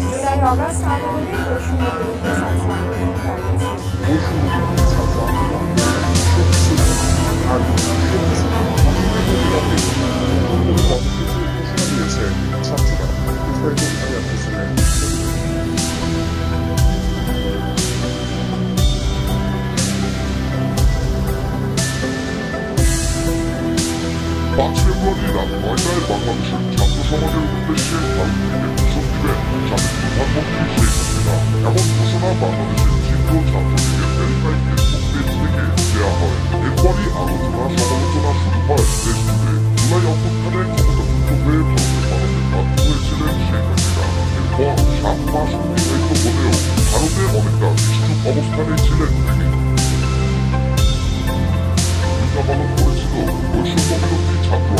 July August আন্দোলনে বৈষম্য বিরোধী ছাত্র আন্দোলন দাঁড়িয়েছে বৈষম্যবিরোধী ছাত্র আন্দোলন শক্তিশালী আর শক্তিশালী কর্মসূচি ঘোষণা দিয়েছে ছাত্ররা বিস্তারিত আলিয়া হোসেনের পাঁচ ফেব্রুয়ারি রাত নয়টায় বাংলাদেশের ছাত্র সমাজের উদ্দেশ্যে থেকে ভাষণ দিবেন সাবেক প্রধানমন্ত্রী শেখ হাসিনা এমন ঘোষণা বাংলাদেশের তীব্র ছাত্রলীগের থেকে দেওয়া হয় এরপরই আলোচনা সমালোচনা শুরু হয় ফেসবুকে জুলাই অভ্যুত্থানে ক্ষমতাচ্যুত হয়ে ভারতে পালাতে বাধ্য হয়েছিলেন শেখ হাসিনা এরপর সাত মাস অতিবাহিত হলেও ভারতে অনেকটা নিশ্চুপ অবস্থানে ছিলেন তিনি পালন করেছিল বৈষম্যবিরোধী ছাত্র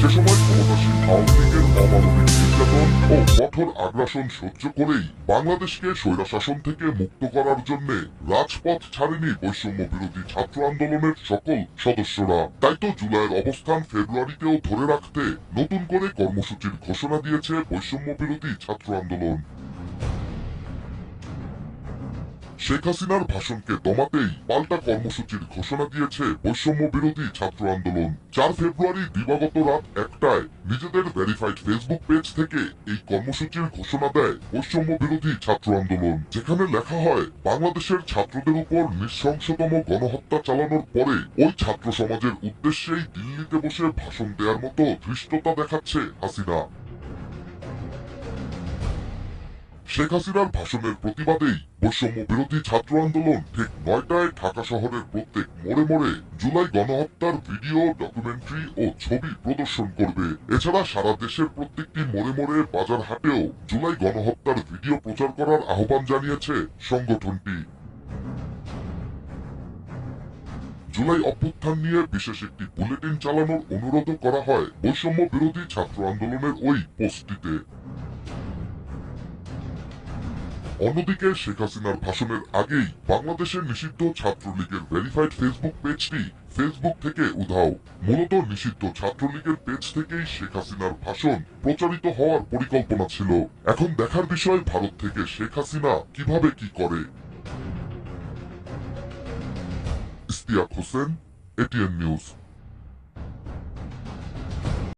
সে সময় ক্ষমতাসীন আওয়ামী লীগের অমানবিক নির্যাতন ও কঠোর আগ্রাসন সহ্য করেই বাংলাদেশকে স্বৈরাশাসন থেকে মুক্ত করার জন্য রাজপথ ছাড়েনি বৈষম্য বিরোধী ছাত্র আন্দোলনের সকল সদস্যরা। তাই তো জুলাইয়ের অবস্থান ফেব্রুয়ারিতেও ধরে রাখতে নতুন করে কর্মসূচির ঘোষণা দিয়েছে বৈষম্য বিরোধী ছাত্র আন্দোলন। শেখ হাসিনার ভাষণকে দমাতেই পাল্টা কর্মসূচির ঘোষণা দিয়েছে বৈষম্য বিরোধী ছাত্র আন্দোলন। চার ফেব্রুয়ারি দিবাগত রাত একটায় নিজেদের ভেরিফাইড ফেসবুক পেজ থেকে এই কর্মসূচির ঘোষণা দেয় বৈষম্য বিরোধী ছাত্র আন্দোলন, যেখানে লেখা হয়, বাংলাদেশের ছাত্রদের উপর নৃশংসতম গণহত্যা চালানোর পরে ওই ছাত্র সমাজের উদ্দেশ্যেই দিল্লিতে বসে ভাষণ দেওয়ার মতো ধৃষ্টতা দেখাচ্ছে হাসিনা। শেখ হাসিনার ভাষণের প্রতিবাদেই বৈষম্য বিরোধী ছাত্র আন্দোলন ঠিক নয়টায় ঢাকা শহরের প্রত্যেক মোড়ে মোড়ে জুলাই গণহত্যার ভিডিও, ডকুমেন্টারি ও ছবি প্রদর্শন করবে। এছাড়া সারা দেশের প্রত্যেকটি মোড়ে মোড়ে বাজার হাটেও জুলাই গণহত্যার ভিডিও প্রচার করার আহ্বান জানিয়েছে সংগঠনটি। জুলাই অভ্যুত্থান নিয়ে বিশেষ একটি বুলেটিন চালানোর অনুরোধ করা হয় বৈষম্য বিরোধী ছাত্র আন্দোলনের ওই পোস্টটিতে। অন্যদিকে শেখ হাসিনার ভাষণের আগেই বাংলাদেশের নিষিদ্ধ ছাত্রলীগের ভেরিফাইড ফেসবুক পেজটি ফেসবুক থেকে উধাও। মূলত নিষিদ্ধ ছাত্রলীগের পেজ থেকেই শেখ হাসিনার ভাষণ প্রচারিত হওয়ার পরিকল্পনা ছিল। এখন দেখার বিষয়, ভারত থেকে শেখ হাসিনা কীভাবে কি করে? Istiaq Hossain ATN news